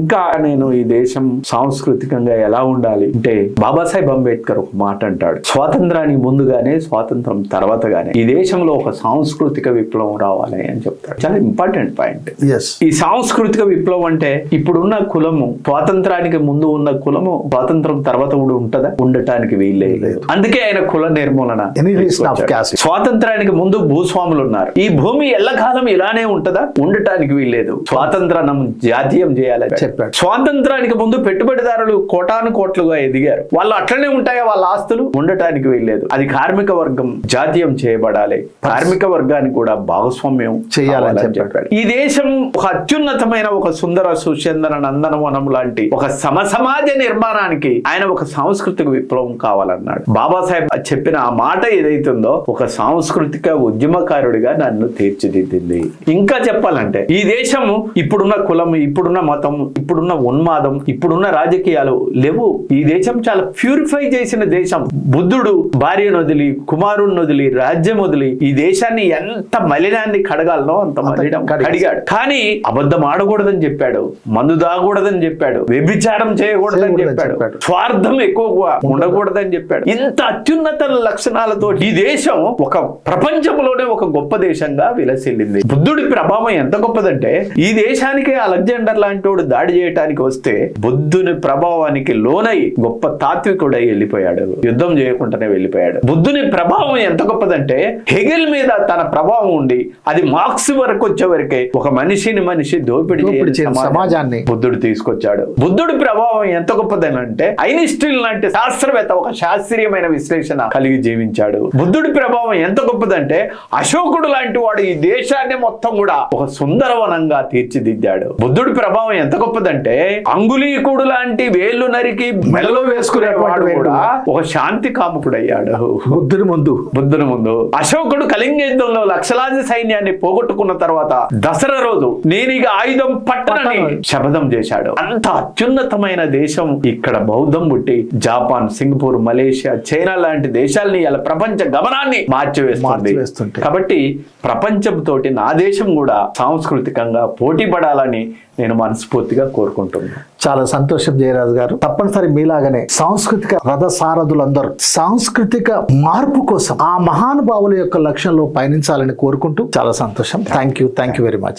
ఇంకా నేను ఈ దేశం సాంస్కృతికంగా ఎలా ఉండాలి అంటే బాబాసాహెబ్ అంబేద్కర్ ఒక మాట అంటాడు స్వాతంత్రానికి ముందుగానే స్వాతంత్రం తర్వాత గానే ఈ దేశంలో ఒక సాంస్కృతిక విప్లవం రావాలి అని చెప్తాడు. చాలా ఇంపార్టెంట్ పాయింట్. ఈ సాంస్కృతిక విప్లవం అంటే ఇప్పుడున్న కులము స్వాతంత్రానికి ముందు ఉన్న కులము స్వాతంత్రం తర్వాత కూడా ఉంటదా? ఉండటానికి వీలే లేదు. అందుకే ఆయన కుల నిర్మూలన. స్వాతంత్రానికి ముందు భూస్వాములు ఉన్నారు. ఈ భూమి ఎల్లకాలం ఇలానే ఉంటదా? ఉండటానికి వీల్లేదు. స్వాతంత్రం జాతీయం చేయాలని చెప్పాడు. స్వాతంత్రానికి ముందు పెట్టుబడిదారులు కోటాను కోట్లుగా ఎదిగారు. వాళ్ళు అట్లనే ఉంటాయా? వాళ్ళ ఆస్తులు? ఉండటానికి వీల్లేదు. అది కార్మిక వర్గం జాతీయం చేయబడాలి. కార్మిక వర్గానికి కూడా భాగస్వామ్యం చేయాలని చెప్పాడు. ఈ దేశం ఒక అత్యున్నతమైన ఒక సుందర సుచందన నందనవనం లాంటి ఒక సమసమాజ నిర్మాణానికి ఆయన ఒక సాంస్కృతిక విప్లవం కావాలన్నాడు. బాబాసాహెబ్ చెప్పిన ఆ మాట ఏదైతుందో ఒక సాంస్కృతిక ఉద్యమకారుడిగా నన్ను తీర్చిదిద్దింది. ఇంకా చెప్పాలంటే ఈ దేశం ఇప్పుడున్న కులం ఇప్పుడున్న మతం ఇప్పుడున్న ఉన్మాదం ఇప్పుడున్న రాజకీయాలు లేవు. ఈ దేశం చాలా ప్యూరిఫై చేసిన దేశం. బుద్ధుడు భార్యను వదిలి కుమారుణ్ణి వదిలి రాజ్యం వదిలి ఈ దేశాన్ని ఎంత మలినాన్ని కడగాలనో అంత మలినం. అడిగాడు కానీ అబద్ధం ఆడకూడదని చెప్పాడు. మందు దాగకూడదని చెప్పాడు. వ్యభిచారం చేయకూడదని చెప్పాడు. స్వార్థం ఎక్కువగా ఉండకూడదని చెప్పాడు. ఇంత అత్యున్నత లక్షణాలతో ఈ దేశం ఒక ప్రపంచంలోనే ఒక గొప్ప దేశంగా విలసిల్లింది. బుద్ధుడి ప్రభావం ఎంత గొప్పదంటే ఈ దేశానికి అలెగ్జాండర్ లాంటి వాడు దాడి చేయటానికి వస్తే బుద్ధుని ప్రభావానికి లోనై గొప్ప తాత్వికుడై వెళ్ళిపోయాడు. యుద్ధం చేయకుండానే వెళ్ళిపోయాడు. బుద్ధుని ప్రభావం ఎంత గొప్పదంటే హెగెల్ మీద తన ప్రభావం ఉండి అది మార్క్స్ వరకు వచ్చే వరకే ఒక మనిషిని మనిషి దోపిడీ సమాజాన్ని బుద్ధుడు తీసుకొచ్చాడు. బుద్ధుడి ప్రభావం ఎంత గొప్పదనంటే ఐనిస్టీన్ లాంటి శాస్త్రవేత్త ఒక శాస్త్రీయమైన విశ్లేషణ కలిగి జీవించాడు. బుద్ధుడి ప్రభావం ఎంత గొప్పదంటే అశోకుడు లాంటి వాడు ఈ దేశాన్ని మొత్తం కూడా ఒక సుందరవనంగా తీర్చిదిద్దాడు. బుద్ధుడి ప్రభావం ఎంత గొప్పదంటే అంగుళీకుడు లాంటి వేళ్ళు నరికి మెడలో వేసుకునేవాడు కూడా ఒక శాంతి కాముకుడయ్యాడు. బుద్ధుని ముందు. బుద్ధుని ముందు. అశోకుడు కళింగ యుద్ధంలో లక్షలాది సైన్యాన్ని పోగొట్టుకున్న తర్వాత దసరా రోజు నేను ఇక ఆయుధం పట్టనని పట్టను. శపథం చేశాడు. అంత అత్యున్నతమైన దేశం ఇక్కడ బౌద్ధం పుట్టి జాపాన్ సింగపూర్ మలేషియా చైనా లాంటి దేశాలని ఇలా ప్రపంచ గమనాన్ని మార్చివేస్తుంది. కాబట్టి ప్రపంచంతో నా దేశం కూడా సాంస్కృతికంగా పోటీ పడాలని నేను మనస్ఫూర్తిగా కోరుకుంటున్నాను చాలా సంతోషం జయరాజు గారు. తప్పనిసరి మీలాగనే సాంస్కృతిక రథ సారథులందరూ సాంస్కృతిక మార్పు కోసం ఆ మహానుభావుల యొక్క లక్ష్యంలో పయనించాలని కోరుకుంటూ చాలా సంతోషం. Thank you thank you very much